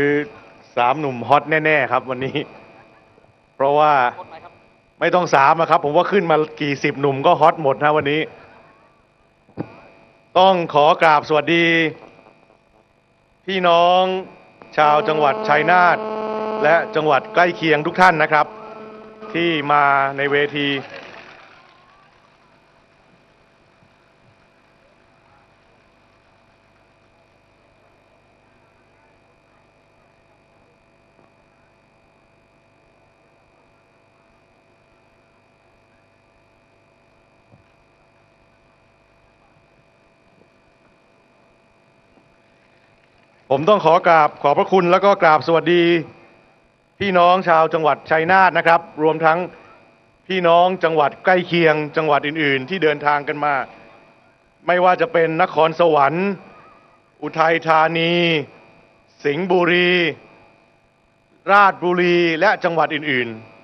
คือสามหนุ่มฮอตแน่ๆครับ วันนี้ เพราะว่าไม่ต้องสามอะครับ ผมว่าขึ้นมากี่สิบหนุ่มก็ฮอตหมดนะวันนี้ ต้องขอกราบสวัสดี พี่น้องชาวจังหวัดชัยนาทและจังหวัดใกล้เคียงทุกท่านนะครับ ที่มาในเวที ผมต้องขอกราบขอบพระคุณแล้วก็กราบสวัสดีพี่น้องชาวจังหวัดชัยนาทนะครับ รวมทั้งพี่น้องจังหวัดใกล้เคียง จังหวัดอื่น ๆ ที่เดินทางกันมา ไม่ว่าจะเป็นนครสวรรค์ อุทัยธานี สิงห์บุรี ราชบุรีและจังหวัดอื่น ๆ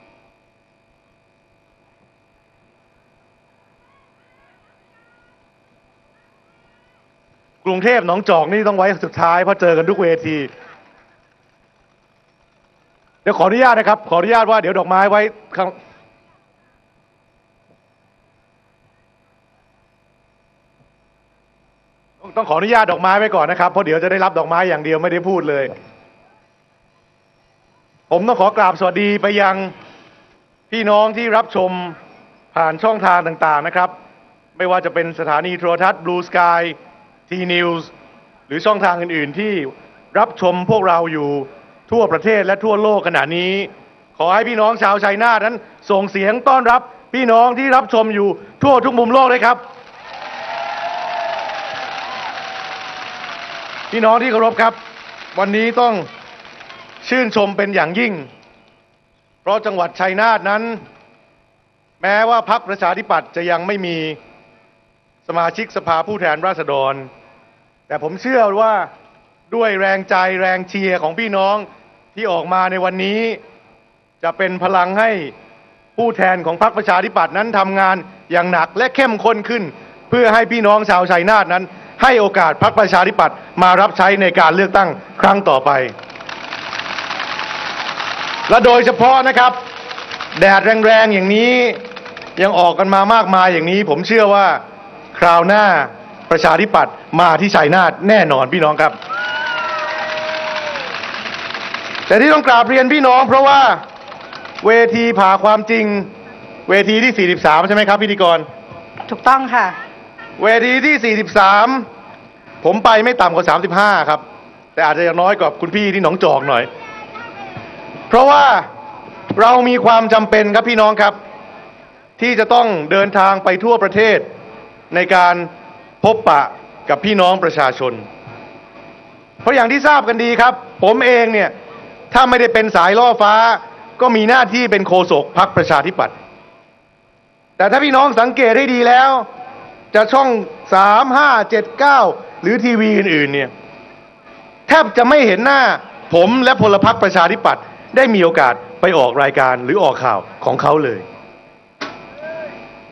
กรุงเทพหนองจอกนี่ต้องไว้สุดท้ายเพราะเจอกันทุกเวที เดี๋ยวขออนุญาตนะครับ ขออนุญาตว่าเดี๋ยวดอกไม้ไว้ข้างต้องต้องขออนุญาตดอกไม้ไว้ก่อนนะครับเพราะเดี๋ยวจะได้รับดอกไม้อย่างเดียวไม่ได้พูดเลย ผมต้องขอกราบสวัสดีไปยังพี่น้องที่รับชมผ่านช่องทางต่างๆนะครับ ไม่ว่าจะเป็นสถานีโทรทัศน์ Blue Sky T News หรือช่องทางอื่น ๆ ที่รับชมพวกเราอยู่ทั่วประเทศและทั่วโลกขณะนี้ ขอให้พี่น้องชาวชัยนาทนั้น ส่งเสียงต้อนรับพี่น้องที่รับชมอยู่ทั่วทุกมุมโลกเลยครับ พี่น้องที่เคารพครับ วันนี้ต้องชื่นชมเป็นอย่างยิ่ง เพราะจังหวัดชัยนาทนั้น แม้ว่าพรรคประชาธิปัตย์จะยังไม่มี สมาชิกสภาผู้แทนราษฎร แต่ผมเชื่อว่าด้วยแรงใจแรงเชียร์ของพี่น้องที่ออกมาในวันนี้ จะเป็นพลังให้ผู้แทนของพรรคประชาธิปัตย์นั้นทำงานอย่างหนักและเข้มข้นขึ้น เพื่อให้พี่น้องชาวชัยนาทนั้น ให้โอกาสพรรคประชาธิปัตย์มารับใช้ในการเลือกตั้งครั้งต่อไป และโดยเฉพาะนะครับ แดดแรงๆอย่างนี้ยังออกกันมามากมายอย่างนี้ ผมเชื่อว่า คราวหน้าประชาธิปัตย์มาที่ชัยนาทแน่นอนพี่น้องครับ แต่ที่ต้องกราบเรียนพี่น้อง เพราะว่าเวทีผ่าความจริง เวทีที่ 43 ใช่ไหมครับพิธีกร ถูกต้องค่ะ เวทีที่ 43 ผมไปไม่ต่ำกว่า 35 ครับ แต่อาจจะยังน้อยกว่าคุณพี่ที่หนองจอกหน่อย เพราะว่าเรามีความจำเป็นครับพี่น้องครับ ที่จะต้องเดินทางไปทั่วประเทศ ในการพบปะกับพี่น้องประชาชน เพราะอย่างที่ทราบกันดีครับ ผมเองเนี่ย ถ้าไม่ได้เป็นสายล่อฟ้า ก็มีหน้าที่เป็นโฆษกพักประชาธิปัตย์แต่ถ้าพี่น้องสังเกตให้ดีแล้ว จะช่องสามห้าเจ็ดเก้าหรือทีวีอื่น ๆ เนี่ย แทบจะไม่เห็นหน้าผมและพลพรรคประชาธิปัตย์ได้มีโอกาสไปออกรายการหรือออกข่าวของเขาเลย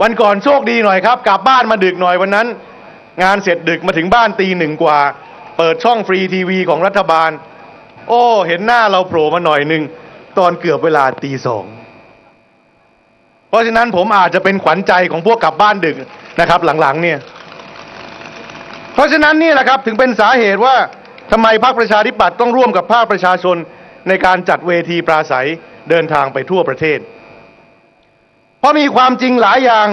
วันก่อนโชคดีหน่อยครับ กลับบ้านมาดึกหน่อยวันนั้น งานเสร็จดึกมาถึงบ้านตีหนึ่งกว่า เปิดช่องฟรีทีวีของรัฐบาล โอ้ เห็นหน้าเราโผล่มาหน่อยหนึ่งตอนเกือบเวลาตีสองเพราะฉะนั้นผมอาจจะเป็นขวัญใจของพวกกลับบ้านดึกนะครับ หลังๆเนี่ย เพราะฉะนั้นนี่แหละครับถึงเป็นสาเหตุว่าทำไมพรรคประชาธิปัตย์ต้องร่วมกับภาคประชาชนในการจัดเวทีปราศัยเดินทางไปทั่วประเทศ เพราะมีความจริงหลายอย่าง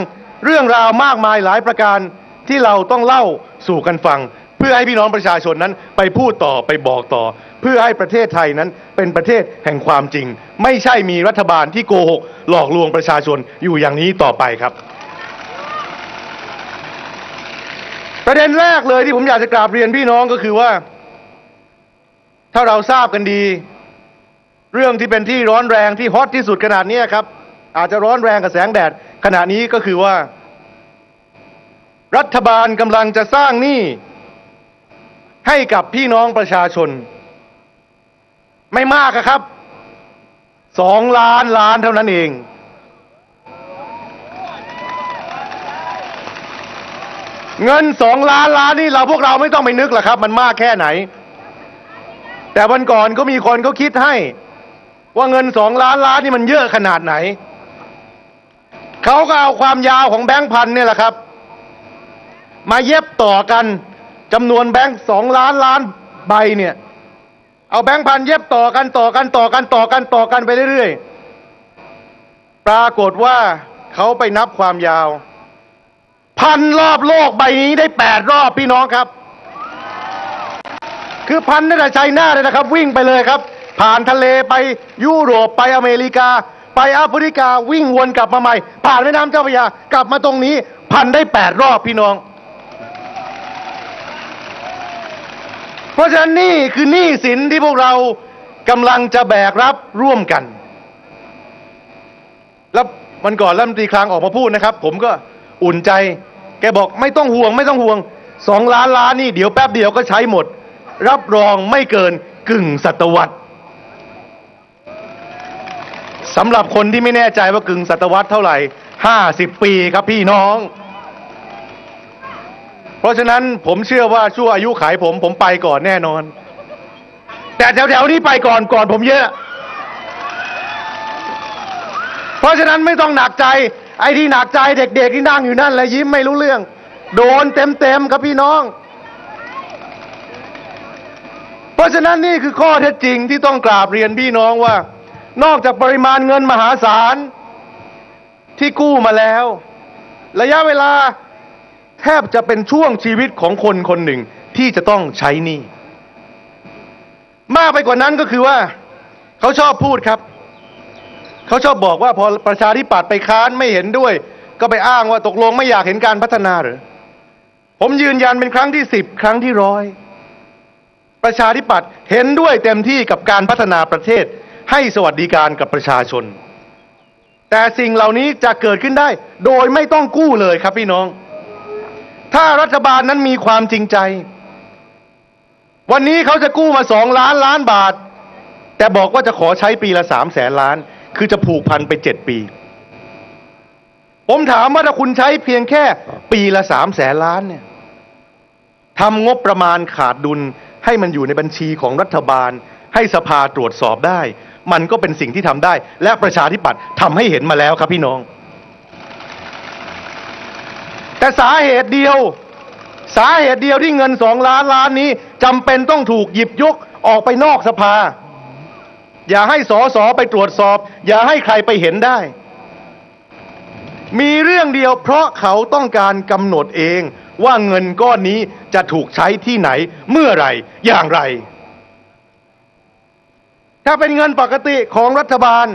เรื่องราวมากมายหลายประการที่เราต้องเล่าสู่กันฟัง เพื่อให้พี่น้องประชาชนนั้นไปพูดต่อไปบอกต่อ เพื่อให้ประเทศไทยนั้นเป็นประเทศแห่งความจริง ไม่ใช่มีรัฐบาลที่โกหกหลอกลวงประชาชนอยู่อย่างนี้ต่อไปครับ ประเด็นแรกเลยที่ผมอยากจะกราบเรียนพี่น้องก็คือว่า ถ้าเราทราบกันดี เรื่องที่เป็นที่ร้อนแรงที่ฮอตที่สุดขนาดนี้ครับ อาจจะร้อนแรงกับแสงแดด ขณะนี้ก็คือว่า รัฐบาลกำลังจะสร้างหนี้ให้กับพี่น้องประชาชน ไม่มากครับสองล้านล้านเท่านั้นเอง เงินสองล้านล้านนี่เราพวกเราไม่ต้องไปนึกหรอกครับ มันมากแค่ไหน แต่แต่วันก่อนก็มีคนเขาคิดให้ ว่าเงินสองล้านล้านนี่มันเยอะขนาดไหน เขาก็เอาความยาวของแบงค์พันเนี่ยแหละครับ มาเย็บต่อกันจำนวนแบงค์สองล้านล้านใบเนี่ย เอาแบงค์พันเย็บต่อกันต่อกันต่อกันต่อกันต่อกันไปเรื่อยๆ ปรากฏว่าเขาไปนับความยาว พันรอบโลกใบนี้ได้แปดรอบพี่น้องครับ คือพันนั่นแหละชัยนาเลยนะครับ วิ่งไปเลยครับ ผ่านทะเลไปยุโรปไปอเมริกา ไปแอฟริกาวิ่งวนกลับมาใหม่ ผ่านแม่น้ำเจ้าพระยากลับมาตรงนี้ พันได้แปดรอบพี่น้อง เพราะฉะนั้นนี่คือหนี้สินที่พวกเรากำลังจะแบกรับร่วมกัน แล้ววันก่อนรัฐมนตรีคลังออกมาพูดนะครับ ผมก็อุ่นใจ แกบอกไม่ต้องห่วงไม่ต้องห่วงสองล้านล้านนี่เดี๋ยวแป๊บเดียวก็ใช้หมด รับรองไม่เกินกึ่งศตวรรษ สำหรับคนที่ไม่แน่ใจว่ากึ่งศตวรรษเท่าไหร่ห้าสิบปีครับพี่น้อง เพราะฉะนั้นผมเชื่อว่าชั่วอายุขายผมผมไปก่อนแน่นอน แต่แถวๆนี้ไปก่อนก่อนผมเยอะ เพราะฉะนั้นไม่ต้องหนักใจ ไอ้ที่หนักใจเด็กๆที่นั่งอยู่นั่นและยิ้มไม่รู้เรื่อง โดนเต็มๆครับพี่น้องเพราะฉะนั้นนี่คือข้อเท็จจริงที่ต้องกราบเรียนพี่น้องว่า นอกจากปริมาณเงินมหาศาล ที่กู้มาแล้ว ระยะเวลาแทบจะเป็นช่วงชีวิตของคนคนหนึ่งที่จะต้องใช้หนี้มากไปกว่านั้นก็คือว่า เขาชอบพูดครับ เขาชอบบอกว่าพอประชาธิปัตย์ไปค้านไม่เห็นด้วย ก็ไปอ้างว่าตกลงไม่อยากเห็นการพัฒนาหรือผมยืนยันเป็นครั้งที่สิบครั้งที่ร้อยประชาธิปัตย์เห็นด้วยเต็มที่กับการพัฒนาประเทศ ให้สวัสดิการกับประชาชน แต่สิ่งเหล่านี้จะเกิดขึ้นได้ โดยไม่ต้องกู้เลยครับพี่น้อง ถ้ารัฐบาลนั้นมีความจริงใจ วันนี้เขาจะกู้มาสองล้านล้านบาท แต่บอกว่าจะขอใช้ปีละสามแสนล้าน คือจะผูกพันไปเจ็ดปี ผมถามว่าถ้าคุณใช้เพียงแค่ปีละสามแสนล้านเนี่ยทำงบประมาณขาดดุลให้มันอยู่ในบัญชีของรัฐบาลให้สภาตรวจสอบได้ มันก็เป็นสิ่งที่ทำได้ และประชาธิปัตย์ทำให้เห็นมาแล้วครับพี่น้อง แต่สาเหตุเดียว สาเหตุเดียวที่เงินสองล้านล้านนี้จำเป็นต้องถูกหยิบยกออกไปนอกสภา อย่าให้สอสอไปตรวจสอบ อย่าให้ใครไปเห็นได้ มีเรื่องเดียวเพราะเขาต้องการกำหนดเองว่าเงินก้อนนี้จะถูกใช้ที่ไหนเมื่อไหร่อย่างไร ถ้าเป็นเงินปกติของรัฐบาล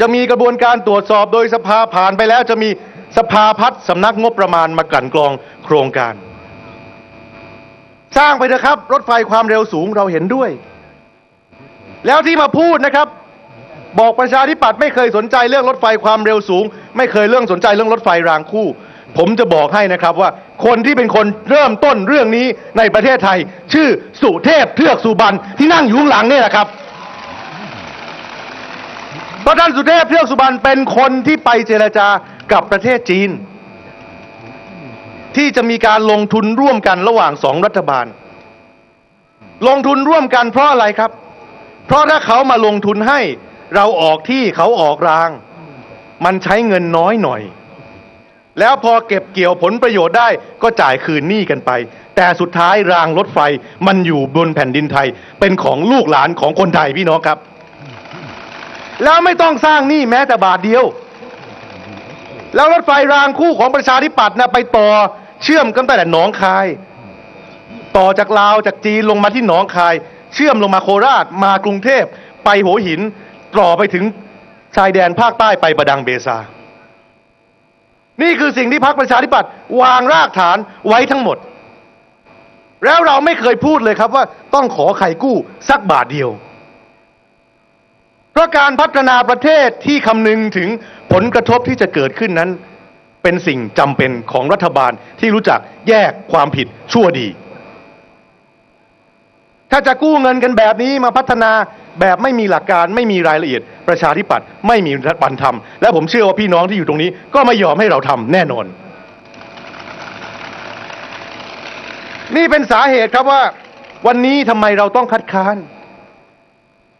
จะมีกระบวนการตรวจสอบโดยสภาผ่านไปแล้วจะมีสภาพัฒน์สำนักงบประมาณมากลั่นกรองโครงการ สร้างไปเถอะครับ รถไฟความเร็วสูงเราเห็นด้วย แล้วที่มาพูดนะครับ บอกประชาธิปัตย์ไม่เคยสนใจเรื่องรถไฟความเร็วสูง ไม่เคยเรื่องสนใจเรื่องรถไฟรางคู่ ผมจะบอกให้นะครับว่าคนที่เป็นคนเริ่มต้นเรื่องนี้ในประเทศไทย ชื่อสุเทพเทือกสุบรรณที่นั่งอยู่ข้างหลังนี่แหละครับเพราะท่านสุเทพเทือกสุบรรณเป็นคนที่ไปเจรจากับประเทศจีน ที่จะมีการลงทุนร่วมกันระหว่างสองรัฐบาล ลงทุนร่วมกันเพราะอะไรครับ เพราะถ้าเขามาลงทุนให้เราออกที่เขาออกราง มันใช้เงินน้อยหน่อย แล้วพอเก็บเกี่ยวผลประโยชน์ได้ก็จ่ายคืนหนี้กันไป แต่สุดท้ายรางรถไฟมันอยู่บนแผ่นดินไทย เป็นของลูกหลานของคนไทยพี่น้องครับ แล้วไม่ต้องสร้างหนี้แม้แต่บาทเดียว แล้วรถไฟรางคู่ของประชาธิปัตย์นะไปต่อเชื่อมกันตั้งแต่หนองคาย ต่อจากลาวจากจีนลงมาที่หนองคาย เชื่อมลงมาโคราชมากรุงเทพไปหัวหิน ต่อไปถึงชายแดนภาคใต้ไปประดังเบซา นี่คือสิ่งที่พรรคประชาธิปัตย์วางรากฐานไว้ทั้งหมด แล้วเราไม่เคยพูดเลยครับว่าต้องขอใครกู้สักบาทเดียว เพราะการพัฒนาประเทศที่คำนึงถึงผลกระทบที่จะเกิดขึ้นนั้น เป็นสิ่งจำเป็นของรัฐบาลที่รู้จักแยกความผิดชั่วดี ถ้าจะกู้เงินกันแบบนี้มาพัฒนาแบบไม่มีหลักการไม่มีรายละเอียด ประชาธิปัตย์ไม่มีรัฐบาลทำและผมเชื่อว่าพี่น้องที่อยู่ตรงนี้ ก็ไม่ยอมให้เราทำแน่นอน นี่เป็นสาเหตุครับว่า วันนี้ทำไมเราต้องคัดค้าน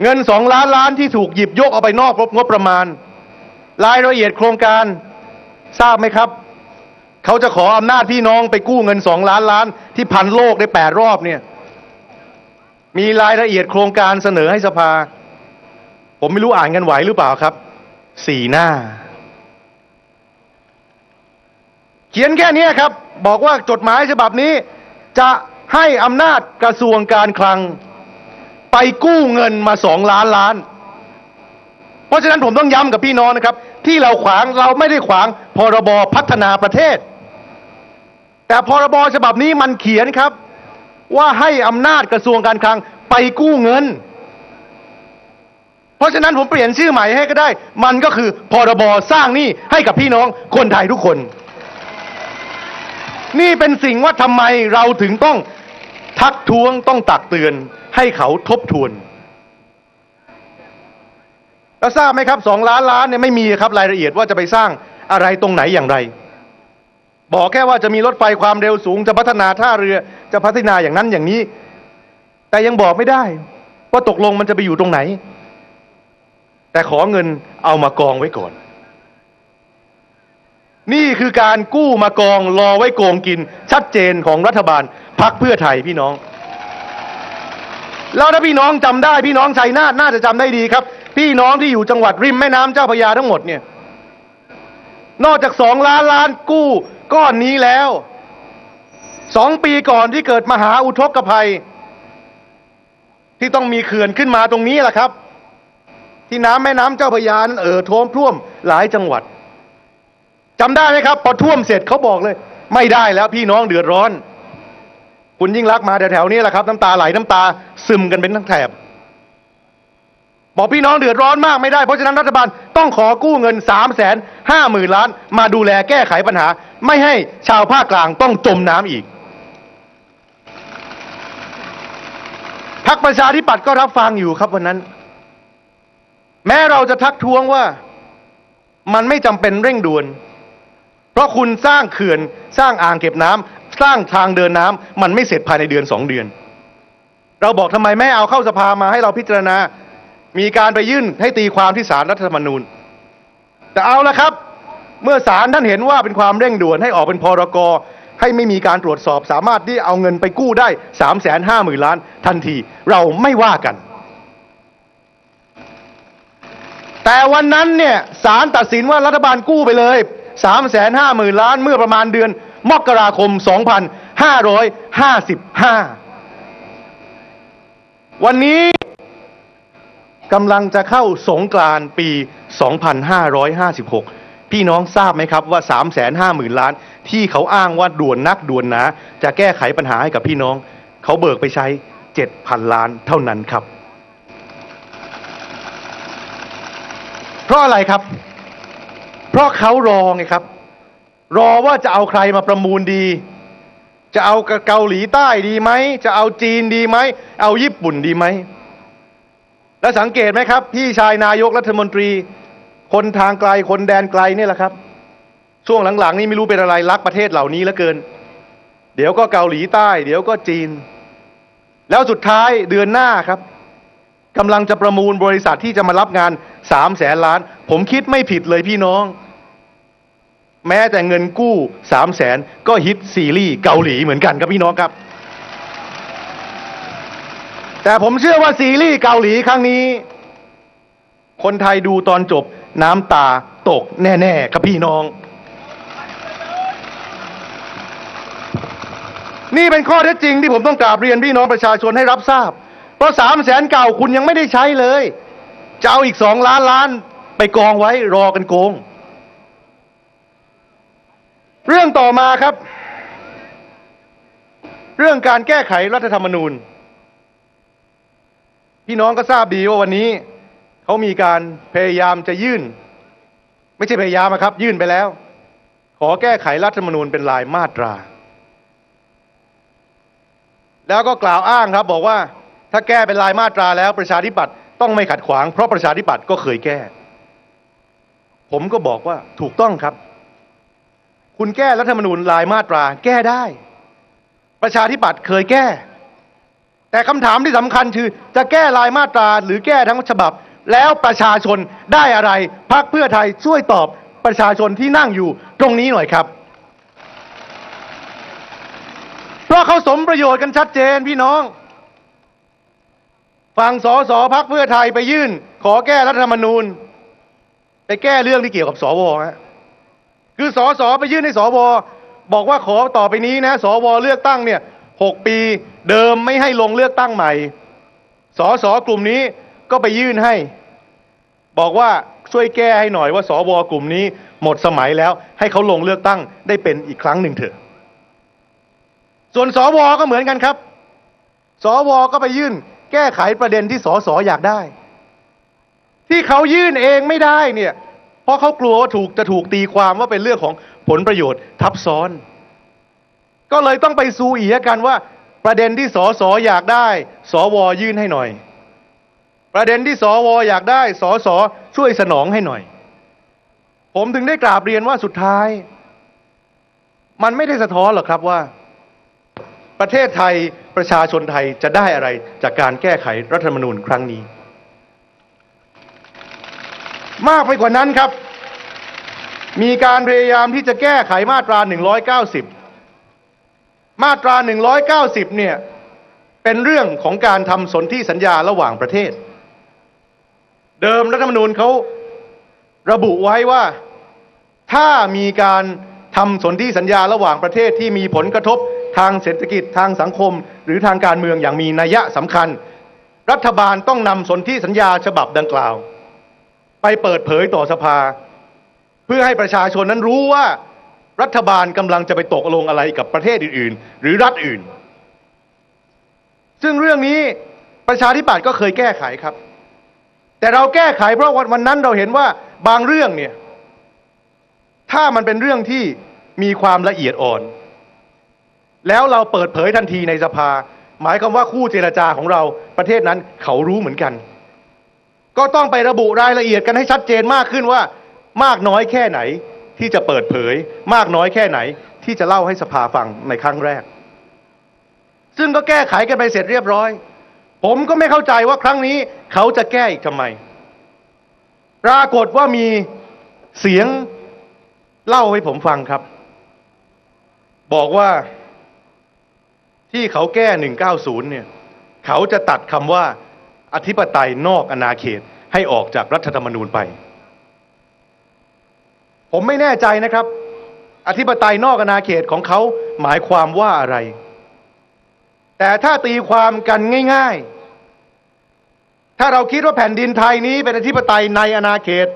เงินสองล้านล้านที่ถูกหยิบยกเอาไปนอกงบประมาณ รายละเอียดโครงการทราบไหมครับ เขาจะขออำนาจพี่น้องไปกู้เงินสองล้านล้าน ที่พันโลกได้แปดรอบเนี่ย มีรายละเอียดโครงการเสนอให้สภา ผมไม่รู้อ่านกันไหวหรือเปล่าครับ สี่หน้า เขียนแค่นี้ครับ บอกว่าจดหมายฉบับนี้ จะให้อำนาจกระทรวงการคลัง ไปกู้เงินมาสองล้านล้าน เพราะฉะนั้นผมต้องย้ำกับพี่น้องนะครับ ที่เราขวางเราไม่ได้ขวางพรบพัฒนาประเทศ แต่พรบฉบับนี้มันเขียนครับ ว่าให้อำนาจกระทรวงการคลังไปกู้เงิน เพราะฉะนั้นผมเปลี่ยนชื่อใหม่ให้ก็ได้ มันก็คือพรบสร้างหนี้ให้กับพี่น้องคนไทยทุกคน นี่เป็นสิ่งว่าทำไมเราถึงต้องทักท้วงต้องตักเตือนให้เขาทบทวนแล้วทราบไหมครับสองล้านล้านเนี่ยไม่มีครับรายละเอียดว่าจะไปสร้างอะไรตรงไหนอย่างไร บอกแค่ว่าจะมีรถไฟความเร็วสูงจะพัฒนาท่าเรือจะพัฒนาอย่างนั้นอย่างนี้ แต่ยังบอกไม่ได้ ว่าตกลงมันจะไปอยู่ตรงไหน แต่ขอเงินเอามากองไว้ก่อน นี่คือการกู้มากองรอไว้โกงกิน ชัดเจนของรัฐบาลพักเพื่อไทยพี่น้อง แล้วถ้าพี่น้องจำได้พี่น้องชัยนาทน่าจะจำได้ดีครับ พี่น้องที่อยู่จังหวัดริมแม่น้ำเจ้าพระยาทั้งหมดเนี่ยนอกจากสองล้านล้านกู้ ก้อนนี้แล้วสองปีก่อนที่เกิดมหาอุทกภัย ที่ต้องมีเขื่อนขึ้นมาตรงนี้แหละครับ ที่น้ำแม่น้ำเจ้าพระยานั้นเอ่อท่วมท่วมหลายจังหวัดจำได้ไหมครับ พอท่วมเสร็จเขาบอกเลย ไม่ได้แล้วพี่น้องเดือดร้อน คุณยิ่งรักมาแถวๆนี้แหละครับ น้ำตาไหลน้ำตาซึมกันเป็นทั้งแถบ บอกพี่น้องเดือดร้อนมากไม่ได้ เพราะฉะนั้นรัฐบาลต้องขอกู้เงินสามแสนห้าหมื่นล้าน มาดูแลแก้ไขปัญหา ไม่ให้ชาวภาคกลางต้องจมน้ำอีกพักประชาธิปัตย์ก็รับฟังอยู่ครับวันนั้น แม้เราจะทักท้วงว่ามันไม่จำเป็นเร่งด่วน เพราะคุณสร้างเขื่อนสร้างอ่างเก็บน้ำสร้างทางเดินน้ำมันไม่เสร็จภายในเดือนสองเดือน เราบอกทำไมไม่เอาเข้าสภามาให้เราพิจารณา มีการไปยื่นให้ตีความที่ศาลรัฐธรรมนูญ แต่เอาละครับ เมื่อศาลท่านเห็นว่าเป็นความเร่งด่วนให้ออกเป็นพรกรให้ไม่มีการตรวจสอบสามารถที่เอาเงินไปกู้ได้สามแสนห้าหมื่นล้านทันที เราไม่ว่ากัน แต่วันนั้นเนี่ยศาลตัดสินว่ารัฐบาลกู้ไปเลยสามแสนห้าหมื่นล้านเมื่อประมาณเดือน มกราคมสองพันห้าร้อยห้าสิบห้าวันนี้ กำลังจะเข้าสงกรานต์ปี 2556 พี่น้องทราบไหมครับว่า 350,000 ล้าน ที่เขาอ้างว่าด่วนนักด่วนหนา จะแก้ไขปัญหาให้กับพี่น้อง เขาเบิกไปใช้ 7,000 ล้านเท่านั้นครับ เพราะอะไรครับ เพราะเขารอไงครับ รอว่าจะเอาใครมาประมูลดี จะเอาเกาหลีใต้ดีไหม จะเอาจีนดีไหม เอาญี่ปุ่นดีไหม แล้วสังเกตไหมครับ พี่ชายนายกรัฐมนตรี คนทางไกลคนแดนไกลเนี่ยแหละครับ ช่วงหลังๆ นี่ไม่รู้เป็นอะไรรักประเทศเหล่านี้เหลือเกิน เดี๋ยวก็เกาหลีใต้ เดี๋ยวก็จีน แล้วสุดท้ายเดือนหน้าครับกำลังจะประมูลบริษัทที่จะมารับงานสามแสนล้าน ผมคิดไม่ผิดเลยพี่น้อง แม้แต่เงินกู้สามแสนก็ฮิตซีรีส์เกาหลีเหมือนกันครับพี่น้องครับ แต่ผมเชื่อว่าซีรีส์เกาหลีครั้งนี้ คนไทยดูตอนจบน้ำตาตกแน่ ๆ ครับพี่น้อง นี่เป็นข้อเท็จจริงที่ผมต้องกราบเรียนพี่น้องประชาชนให้รับทราบ เพราะสามแสนเก่าคุณยังไม่ได้ใช้เลย จะเอาอีกสองล้านล้านไปกองไว้รอกันโกง เรื่องต่อมาครับ เรื่องการแก้ไขรัฐธรรมนูญ พี่น้องก็ทราบดีว่าวันนี้เขามีการพยายามจะยื่น ไม่ใช่พยายามอะครับ ยื่นไปแล้ว ขอแก้ไขรัฐธรรมนูญเป็นลายมาตรา แล้วก็กล่าวอ้างครับบอกว่าถ้าแก้เป็นลายมาตราแล้วประชาธิปัตย์ต้องไม่ขัดขวาง เพราะประชาธิปัตย์ก็เคยแก้ ผมก็บอกว่าถูกต้องครับ คุณแก้รัฐธรรมนูญลายมาตรา แก้ได้ ประชาธิปัตย์เคยแก้ แต่คำถามที่สำคัญคือจะแก้รายมาตราหรือแก้ทั้งฉบับ แล้วประชาชนได้อะไรพักเพื่อไทยช่วยตอบประชาชนที่นั่งอยู่ตรงนี้หน่อยครับ เพราะเขาสมประโยชน์กันชัดเจนพี่น้องฝั่งสสพักเพื่อไทยไปยื่น ขอแก้รัฐธรรมนูญ ไปแก้เรื่องที่เกี่ยวกับสวฮะคือสสไปยื่นให้สวบอกว่าขอต่อไปนี้นะ สวเลือกตั้งเนี่ย หกปีเดิมไม่ให้ลงเลือกตั้งใหม่ สสกลุ่มนี้ก็ไปยื่นให้ บอกว่าช่วยแก้ให้หน่อยว่าสวกลุ่มนี้หมดสมัยแล้ว ให้เขาลงเลือกตั้งได้เป็นอีกครั้งหนึ่งเถอะ ส่วนสวก็เหมือนกันครับ สวก็ไปยื่น แก้ไขประเด็นที่สสอยากได้ ที่เขายื่นเองไม่ได้เนี่ย เพราะเขากลัวว่าถูกจะถูกตีความว่าเป็นเรื่องของผลประโยชน์ทับซ้อน ก็เลยต้องไปซูเอียกันว่า ประเด็นที่สสอยากได้ สวยื่นให้หน่อย ประเด็นที่สวอยากได้ สสช่วยสนองให้หน่อย ผมถึงได้กราบเรียนว่าสุดท้าย มันไม่ได้สะท้อนหรอกครับว่า ประเทศไทยประชาชนไทยจะได้อะไรจากการแก้ไขรัฐธรรมนูญครั้งนี้ มากไปกว่านั้นครับ มีการพยายามที่จะแก้ไขมาตรา 190 มาตรา 190 เนี่ย เป็นเรื่องของการทำสนธิสัญญาระหว่างประเทศ เดิมรัฐธรรมนูญเขาระบุไว้ว่าถ้ามีการทำสนธิสัญญาระหว่างประเทศที่มีผลกระทบทางเศรษฐกิจทางสังคม หรือทางการเมืองอย่างมีนัยสำคัญ รัฐบาลต้องนำสนธิสัญญาฉบับดังกล่าว ไปเปิดเผยต่อสภา เพื่อให้ประชาชนนั้นรู้ว่า รัฐบาลกำลังจะไปตกลงอะไรกับประเทศอื่น ๆ หรือรัฐอื่น ซึ่งเรื่องนี้ประชาธิปัตย์ก็เคยแก้ไขครับ แต่เราแก้ไขเพราะวันวันนั้นเราเห็นว่าบางเรื่องเนี่ย ถ้ามันเป็นเรื่องที่มีความละเอียดอ่อน แล้วเราเปิดเผยทันทีในสภา หมายความว่าคู่เจรจาของเราประเทศนั้นเขารู้เหมือนกัน ก็ต้องไประบุรายละเอียดกันให้ชัดเจนมากขึ้นว่ามากน้อยแค่ไหน ที่จะเปิดเผยมากน้อยแค่ไหน ที่จะเล่าให้สภาฟังในครั้งแรก ซึ่งก็แก้ไขกันไปเสร็จเรียบร้อย ผมก็ไม่เข้าใจว่าครั้งนี้เขาจะแก้อีกทำไม ปรากฏว่ามีเสียงเล่าให้ผมฟังครับ บอกว่าที่เขาแก้ 190 เนี่ย เขาจะตัดคำว่าอธิปไตยนอกอาณาเขตให้ออกจากรัฐธรรมนูญไป ผมไม่แน่ใจนะครับ อธิปไตยนอกอาณาเขตของเขาหมายความว่าอะไร แต่ถ้าตีความกันง่าย ๆ ถ้าเราคิดว่าแผ่นดินไทยนี้เป็นอธิปไตยในอาณาเขต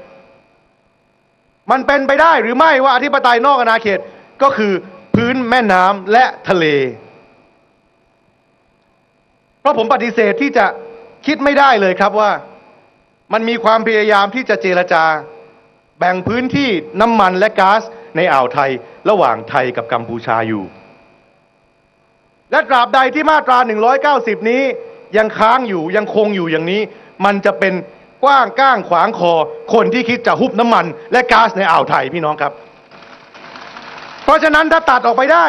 มันเป็นไปได้หรือไม่ว่าอธิปไตยนอกอาณาเขตก็คือพื้นแม่น้ำและทะเล เพราะผมปฏิเสธที่จะคิดไม่ได้เลยครับว่า มันมีความพยายามที่จะเจรจา แบ่งพื้นที่น้ำมันและก๊าซในอ่าวไทยระหว่างไทยกับกัมพูชาอยู่ และตราบใดที่มาตรา 190 นี้ยังค้างอยู่ยังคงอยู่อย่างนี้ มันจะเป็นกว้างก้างขวางคอคนที่คิดจะฮุบน้ำมัน และก๊าซในอ่าวไทยพี่น้องครับ เพราะฉะนั้นถ้าตัดออกไปได้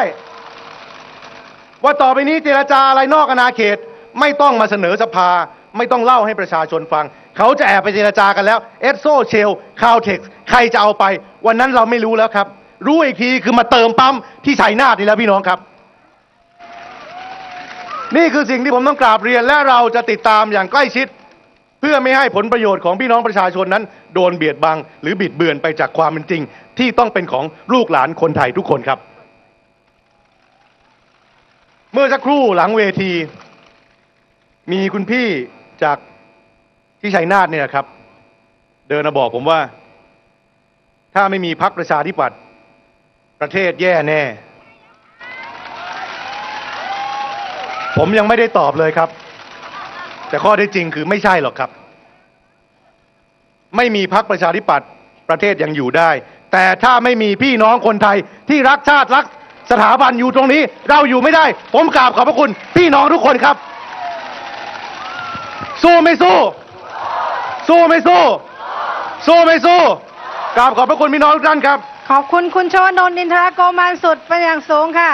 ว่าต่อไปนี้เจรจาอะไรนอกอาณาเขตไม่ต้องมาเสนอสภา ไม่ต้องเล่าให้ประชาชนฟัง เขาจะแอบไปเจรจากันแล้วเอสโซเชลคาวเท็กซ์ใครจะเอาไป วันนั้นเราไม่รู้แล้วครับ รู้อีกทีคือมาเติมปั๊มที่ชัยนาทนี่แล้วพี่น้องครับ นี่คือสิ่งที่ผมต้องกราบเรียนและเราจะติดตามอย่างใกล้ชิด เพื่อไม่ให้ผลประโยชน์ของพี่น้องประชาชนนั้น โดนเบียดบัง หรือบิดเบือนไปจากความเป็นจริง ที่ต้องเป็นของลูกหลานคนไทยทุกคนครับ เมื่อสักครู่หลังเวที มีคุณพี่ จากที่ชัยนาทเนี่ยครับ เดินมาบอกผมว่า ถ้าไม่มีพักประชาธิปัตย์ประเทศแย่แน่ ผมยังไม่ได้ตอบเลยครับ แต่ข้อเท็จจริงคือไม่ใช่หรอกครับ ไม่มีพักประชาธิปัตย์ประเทศยังอยู่ได้ แต่ถ้าไม่มีพี่น้องคนไทยที่รักชาติรักสถาบันอยู่ตรงนี้ เราอยู่ไม่ได้ ผมกราบขอบพระคุณ พี่น้องทุกคนครับ สู้ไม่สู้ สู้ไม่สู้ สู้ไม่สู้กราบขอบพระคุณพี่น้องทุกท่านครับ ขอบคุณคุณชวนนท์อินทราโกมานสุดเป็นอย่างสูงค่ะ